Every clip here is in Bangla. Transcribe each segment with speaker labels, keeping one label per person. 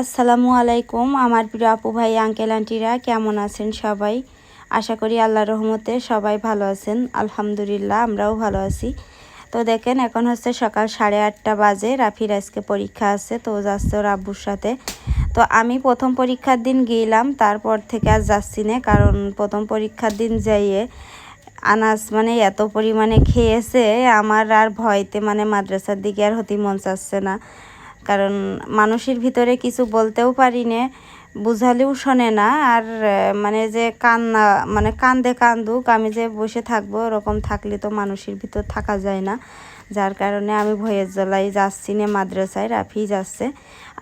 Speaker 1: আসসালামু আলাইকুম, আমার প্রিয় আপু ভাই আঙ্কেল আন্টিরা কেমন আছেন সবাই? আশা করি আল্লাহ রহমতে সবাই ভালো আছেন। আলহামদুলিল্লাহ, আমরাও ভালো আছি। তো দেখেন, এখন হচ্ছে সকাল সাড়ে আটটা বাজে, রাফির আজকে পরীক্ষা আছে, তো যাচ্ছে ওর আব্বুর সাথে। তো আমি প্রথম পরীক্ষার দিন গেলাম, তারপর থেকে আর যাচ্ছি না, কারণ প্রথম পরীক্ষার দিন যাইয়ে আনাজ মানে এত পরিমাণে খেয়েছে, আমার আর ভয়তে মানে মাদ্রাসার দিকে আর হতে মন চাচ্ছে না। কারণ মানুষের ভিতরে কিছু বলতেও পারি না বুঝালেও শোনে না। আর মানে যে কান্না মানে কান্দে কান্দুক, আমি যে বসে থাকব, ওরকম থাকলে তো মানুষের ভিতর থাকা যায় না। যার কারণে আমি ভয়ের জ্বলাই যাচ্ছি না, মাদ্রাসায়, রাফি যাচ্ছে।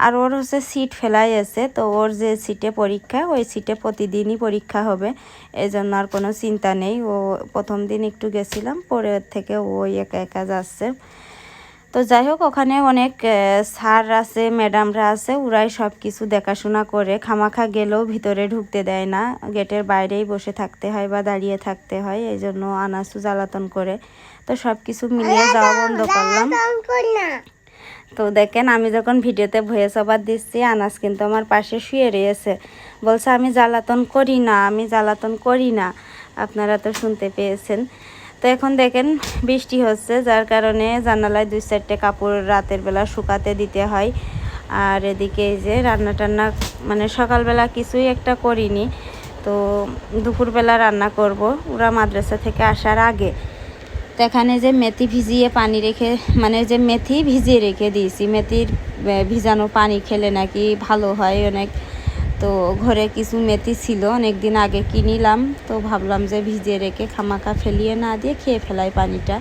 Speaker 1: আর ওর হচ্ছে সিট ফেলাই আছে, তো ওর যে সিটে পরীক্ষা, ওই সিটে প্রতিদিনই পরীক্ষা হবে। এই জন্য আর কোনো চিন্তা নেই। ও প্রথম দিন একটু গেছিলাম পরে থেকে ওই একা একা যাচ্ছে। তো যাই হোক ওখানে অনেক স্যার আছে ম্যাডামরা আছে ওরাই সব কিছু দেখাশোনা করে। খামাখা গেলেও ভিতরে ঢুকতে দেয় না। গেটের বাইরেই বসে থাকতে হয় বা দাঁড়িয়ে থাকতে হয় এই জন্য আনাসু জ্বালাতন করে। তো সব কিছু মিলিয়ে যাওয়া বন্ধ করলাম। তো দেখেন আমি যখন ভিডিওতে ভয়েস ওভার দিচ্ছি আনাস কিন্তু আমার পাশে শুয়ে রয়েছে। বলছে আমি জ্বালাতন করি না আমি জ্বালাতন করি না। আপনারা তো শুনতে পেয়েছেন। তো এখন দেখেন বৃষ্টি হচ্ছে, যার কারণে জানালায় দুই চারটে কাপড় রাতের বেলা শুকাতে দিতে হয়। আর এদিকে এই যে রান্না টান্না মানে সকালবেলা কিছুই একটা করিনি, তো দুপুরবেলা রান্না করব। ওরা মাদ্রাসা থেকে আসার আগে। তো এখানে যে মেথি ভিজিয়ে পানি রেখে মানে যে মেথি ভিজিয়ে রেখে দিয়েছি, মেথির ভিজানো পানি খেলে নাকি ভালো হয় অনেক। তো ঘরে কিছু মেথি ছিল অনেক দিন আগে কিনিলাম, তো ভাবলাম যে ভিজিয়ে রেখে খামাকা ফেলিয়ে না দিয়ে খেয়ে ফেলাই পানিটা।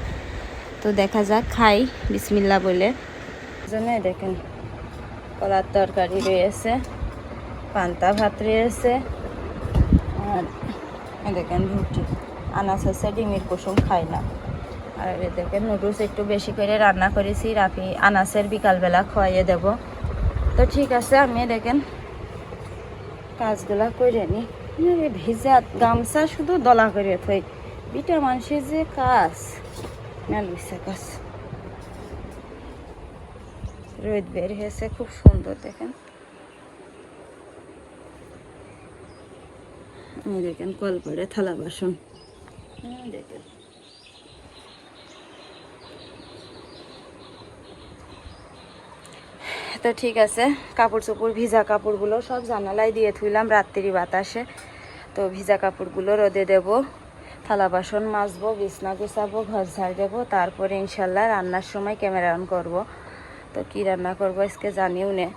Speaker 1: তো দেখা যাক, খাই, বিসমিল্লা বলে। জন্য দেখেন, কলার তরকারি রয়েছে, পান্তা ভাত রয়েছে, আর দেখেন রুটি। আনাজ হচ্ছে ডিমের কুসুম খাই না। আর দেখেন, নুডলস একটু বেশি করে রান্না করেছি, রাফি আনাসের বিকালবেলা খাওয়াইয়ে দেব। তো ঠিক আছে, আমি দেখেন কাজগুলা করে নি। ভিজা গামছা শুধু দলা করে থই। বিটা মানুষের যে কাজ। মেল বিছে কাজ। রোদ বের হয়েছে, খুব সুন্দর দেখেন। দেখেন কল পড়ে থালা বাসন। দেখেন। তো ঠিক আছে কাপড় চোপড় ভিজা কাপড়গুলো সব জানালায় দিয়ে থুইলাম রাত্রি বাতাসে। তো ভিজা কাপড়গুলো রোদে দেব, থালা বাসন মাজবো, বিছনা গুছাবো, ঘর ঝাড় দেবো তারপরে ইনশাল্লাহ রান্নার সময় ক্যামেরা অন করব। তো কি রান্না করব আজকে জানিও নে।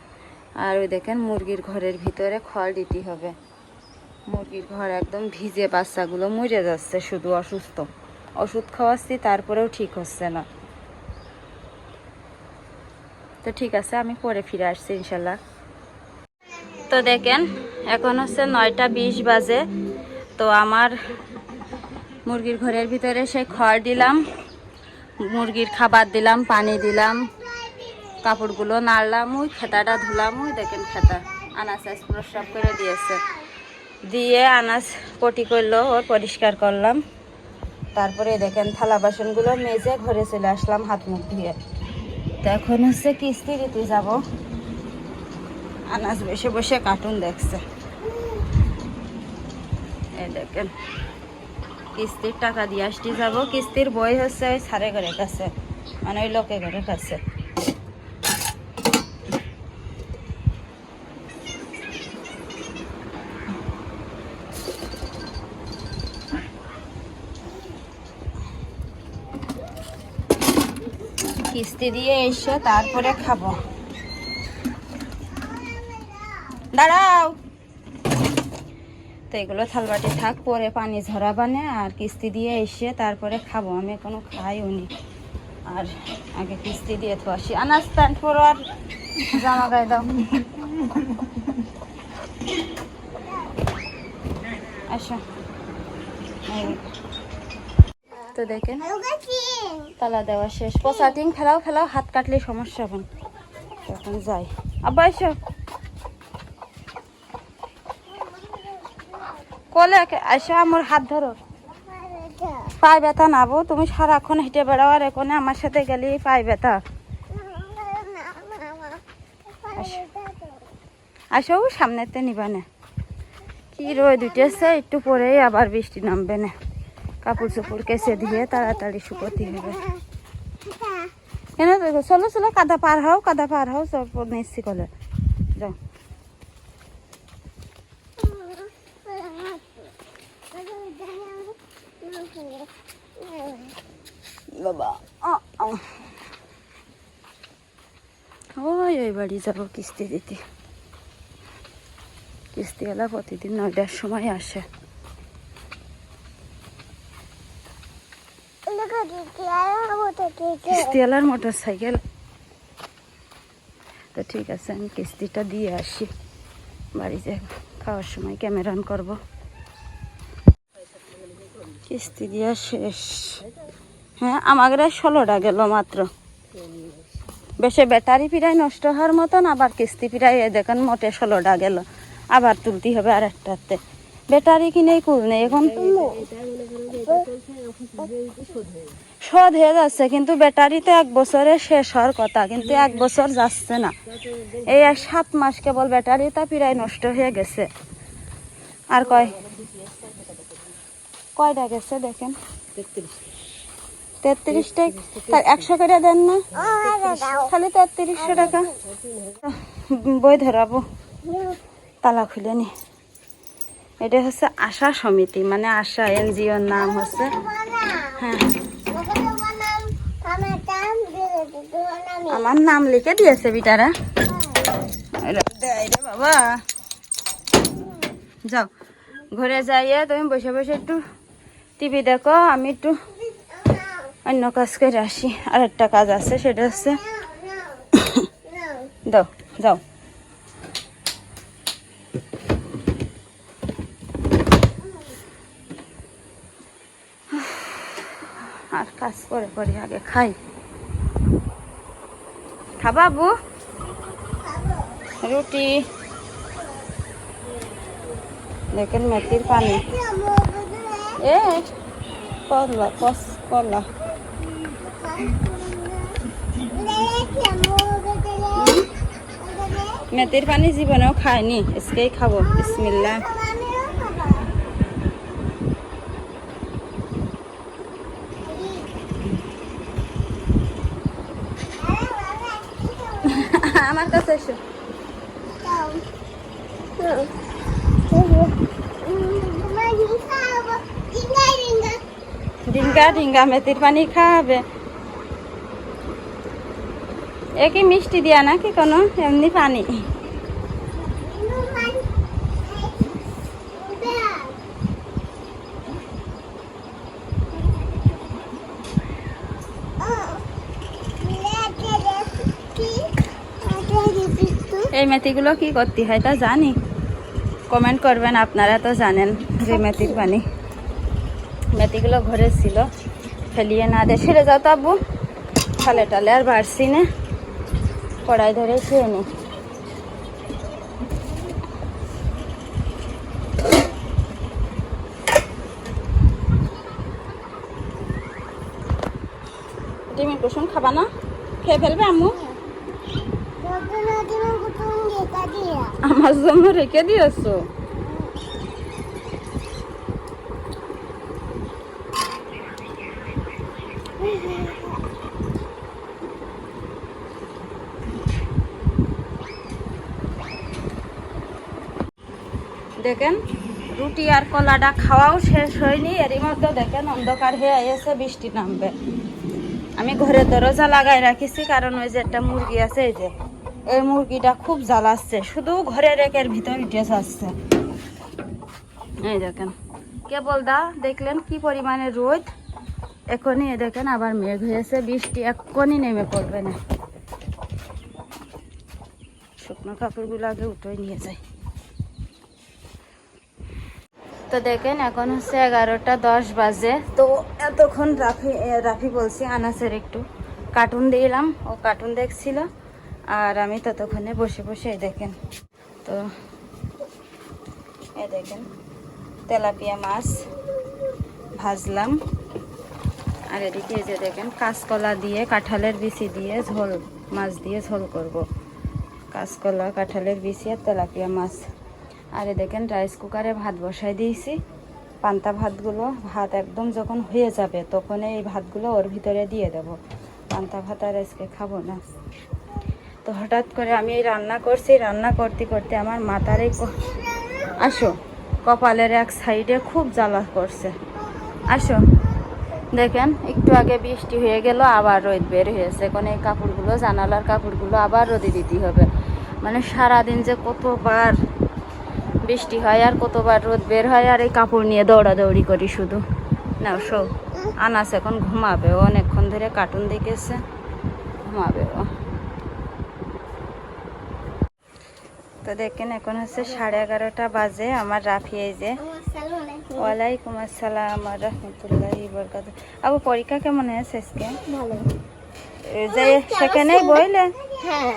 Speaker 1: আর ওই দেখেন মুরগির ঘরের ভিতরে খড় দিতে হবে। মুরগির ঘর একদম ভিজে বাচ্চাগুলো মরে যাচ্ছে, শুধু অসুস্থ। ওষুধ খাওয়াচ্ছি, তারপরেও ঠিক হচ্ছে না। তো ঠিক আছে, আমি পরে ফিরে আসছি ইনশাল্লাহ। তো দেখেন, এখন হচ্ছে নয়টা বিশ বাজে। তো আমার মুরগির ঘরের ভিতরে সেই খড় দিলাম, মুরগির খাবার দিলাম, পানি দিলাম, কাপড়গুলো নাড়লাম, ওই খেতাটা ধুলাম, ওই দেখেন খেতা। আনাজ আজ প্রস্রাব করে দিয়েছে। দিয়ে আনাজ পটি করল ওর পরিষ্কার করলাম। তারপরে দেখেন থালা বাসনগুলো মেজে ঘরে চলে আসলাম হাত মুখ ধুয়ে। তো এখন হচ্ছে কিস্তি দিতে যাব। আনাজ বসে বসে কার্টুন দেখছে। দেখেন, কিস্তির টাকা দিয়ে আসতে যাব। কিস্তির বই হচ্ছে ওই সারে ঘরের কাছে মানে ওই লোকে ঘরের কাছে। কিস্তি দিয়ে এসে তারপরে খাব। দাঁড়াও। তো এগুলো থালবাটি থাক, পরে পানি ঝরা বানে আর কিস্তি দিয়ে এসে তারপরে খাব। আমি কোনো খাইও নি। আর আগে কিস্তি দিয়ে তো আসি। আনাজ প্যান্ট পরো আর জামা গায়ে দাও। আসো। তো দেখেন। তালা দেওয়া শেষ। পচাটিং ফেলাও ফেলাও, হাত কাটলে সমস্যা হবে। এখন যাই। আব্বা, এসো। কলে এসো, আমার হাত ধরো। পায়ে ব্যথা নাবো তুমি সারাক্ষণ হেঁটে বেড়াও আর এখানে আমার সাথে গেলে পায়ে ব্যথা। আসো সামনেতে নিবা না। কি রোদ উঠেছে, একটু পরেই আবার বৃষ্টি নামবে না। কাপড় চোপড় কেসে দিয়ে তাড়াতাড়ি শুকোতে হবে। কেন চলো চলো, কাদা পার হও, কাদা পার হও সব নিচ্ছি কলে যাও। বাবা। ওই বাড়ি যাব কিস্তি দিতে। কিস্তিওয়ালা প্রতিদিন নয়টার সময় আসে। কিস্তিওয়ালার মোটর সাইকেল তো ঠিক আছে, আমি কিস্তিটা দিয়ে আসি। বাড়িতে খাওয়ার সময় ক্যামেরা অন করব। কিস্তি দেওয়া শেষ। হ্যাঁ আমাদের ষোলোটা গেল মাত্র। বেশি ব্যাটারি পিরাই নষ্ট হওয়ার মতন, আবার কিস্তি পিরাই দেখেন মোটে ষোলোটা গেল। আবার তুলতে হবে আর একটাতে ব্যাটারি কিনেই কুল নেই, এখন শোধ হয়ে যাচ্ছে কিন্তু ব্যাটারি তো এক বছরে শেষ হওয়ার কথা, কিন্তু এক বছর যাচ্ছে না। এই সাত মাস কেবল ব্যাটারিটা প্রায় নষ্ট হয়ে গেছে। আর কয়, কয়টা গেছে দেখেন? তেত্রিশটা তার একশো করে দেন না? খালি তেত্রিশশো টাকা। বই ধরাবো তালা খুলে নি। এটা হচ্ছে আশা সমিতি মানে আশা এনজিওর নাম হচ্ছে হ্যাঁ আমার নাম লিখে দিয়েছে বিটারা। বাবা। যাও, ঘরে যাইয়ে তুমি বসে বসে একটু টিভি দেখো, আমি একটু অন্য কাজ করে আসি। আর একটা কাজ আছে, সেটা হচ্ছে দাও, যাও। আর কাজ করে করে আগে খাই। খাবা বু রুটি। দেখেন মেথির পানি। এ, করলা, কস, করলা। মেথির পানি জীবনেও খায়নি আজকেই খাব। বিসমিল্লা আমার কাছে এসো। ডিঙ্গা ডিঙ্গা মেথির পানি খাওয়াবে একই মিষ্টি দিয়া নাকি কোনো? এমনি পানি। এই মেথিগুলো কি করতে হয় তা জানি। কমেন্ট করবেন, আপনারা তো জানেন যে মেথির পানি মেথিগুলো ঘরে ছিল, ফেলিয়ে না দে। সেরে যাও তো আব্বু। থালে টালে আর বাড়ছি না। কড়াই ধরে খেয়ে নি। ডিমের কুসুম খাবা না? খেয়ে ফেলবে আম্মু? আমার জন্য রেখে দিয়েছ? দেখেন, রুটি আর কলাটা খাওয়াও শেষ হয়নি। এরই মধ্যে দেখেন, অন্ধকার হয়ে এসে বৃষ্টি নামবে। আমি ঘরে দরজা লাগাই রাখিছি, কারণ ওই যে একটা মুরগি আছে, এই যে এই মুরগিটা খুব জ্বালাচ্ছে শুধু ঘরের একের ভিতর উঠে আসছে। এই দেখেন, কেবল দা, দেখলেন কি পরিমাণে রোদ? এখনই দেখেন আবার মেঘ হয়েছে, বৃষ্টি এখনই নেমে পড়বে না। শুকনো কাপড়গুলো আগে উঠোই নিয়ে যায়। তো দেখেন, এখন হচ্ছে এগারোটা দশ বাজে। তো এতক্ষণ রাফি রাফি বলছি, আনাসের একটু কার্টুন দিলাম ও কার্টুন দেখছিল। আর আমি ততক্ষণে বসে বসে দেখেন, তো এ দেখেন তেলাপিয়া মাছ ভাজলাম। আর এদিকে যে দেখেন কাঁচকলা দিয়ে কাঁঠালের বিচি দিয়ে ঝোল, মাছ দিয়ে ঝোল করব। কাঁচকলা, কাঁঠালের বিচি আর তেলাপিয়া মাছ। আর এ দেখেন রাইস কুকারে ভাত বসাই দিয়েছি। পান্তা ভাতগুলো, ভাত একদম যখন হয়ে যাবে তখন এই ভাতগুলো ওর ভিতরে দিয়ে দেব। পান্তা ভাত আর আজকে খাব না। তো হঠাৎ করে আমি এই রান্না করছি, রান্না করতে করতে আমার মাথার এই আসো, কপালের এক সাইডে খুব জ্বালা করছে। আসো, দেখেন, একটু আগে বৃষ্টি হয়ে গেল, আবার রোদ বের হয়েছে। এখন এই কাপড়গুলো, জানালার কাপড়গুলো আবার রোদে দিতে হবে। মানে সারাদিন যে কতবার বৃষ্টি হয় আর কতবার রোদ বের হয়, আর এই কাপড় নিয়ে দৌড়াদৌড়ি করি শুধু। না শো। আনাস এখন ঘুমাবে অনেকক্ষণ ধরে কার্টুন দেখেছে। ঘুমাবে ও। তো দেখেন এখন হচ্ছে সাড়ে এগারোটা বাজে আমার রাফি এই যে। ওয়ালাইকুম আসসালাম রহমতুল্লাহ বরকাত আবু পরীক্ষা কেমন হয়েছে আজকে? যে সেখানেই বইলে?
Speaker 2: হ্যাঁ।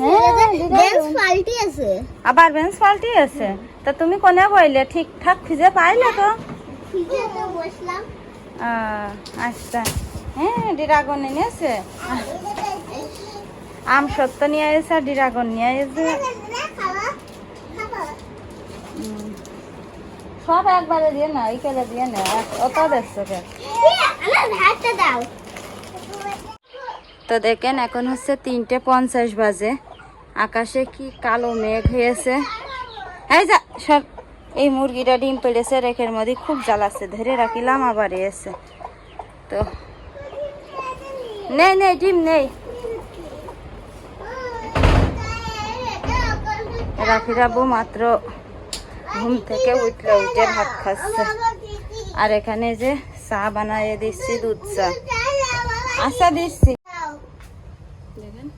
Speaker 1: হ্যাঁ,
Speaker 2: আছে।
Speaker 1: আবার বেঞ্চ পাল্টি আছে? তা তুমি কোনে বইলে? ঠিকঠাক খুঁজে পাইলে তো। আচ্ছা। হ্যাঁ ড্রাগন এনেছে। আম সত্য নিয়ে এসে আর ড্রাগন নিয়ে এসে সব একবারে দিয়ে না এই কেলে দিয়ে না অত দেখছ কে তো দেখেন এখন হচ্ছে তিনটে পঞ্চাশ বাজে। আকাশে কি কালো মেঘ হয়েছে। এই যা সব এই মুরগিটা ডিম পেড়েছে রেখের মধ্যে খুব জ্বালাচ্ছে ধরে রাখিলাম আবার এসে। তো নেই নেই ডিম নেই। রাখি রাবু মাত্র ঘুম থেকে উঠলে উঠে ভাত খাচ্ছে। আর এখানে যে চা বানাইয়ে দিচ্ছি, দুধ চা। আশা দিচ্ছি। দেখেন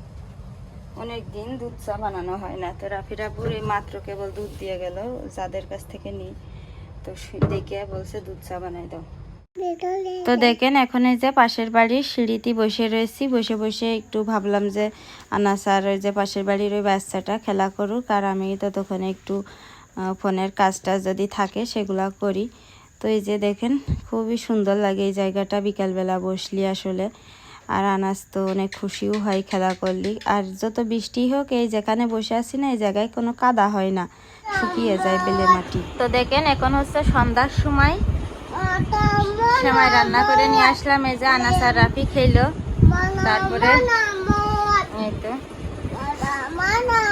Speaker 1: অনেক দিন দুধ চা বানানো হয় না। তো রাফিরা বুড়ি মাত্র কেবল দুধ দিয়ে গেল, যাদের কাছ থেকে নিই। তো দেখে বলছে, দুধ চা বানাই দাও। তো দেখেন এখন এই যে পাশের বাড়ির সিঁড়িতে বসে রয়েছি। বসে বসে একটু ভাবলাম যে আনাসার ওই যে পাশের বাড়ির ওই বাচ্চাটা খেলা করুক আর আমি ততক্ষণে একটু ফোনের কাজটা যদি থাকে সেগুলা করি। তো এই যে দেখেন খুবই সুন্দর লাগে এই জায়গাটা বিকালবেলা বসলি আসলে। আর আনাস তো অনেক খুশিও হয় খেলা করলি। আর যত বৃষ্টি হোক এই যেখানে বসে আছি না এই জায়গায় কোনো কাদা হয় না। শুকিয়ে যায় বেলে মাটি। তো দেখেন এখন হচ্ছে সন্ধ্যার সময়। সময় রান্না করে নিয়ে আসলাম এই যে আনাসার রাফি খেলো। তারপরে এই তো Mama,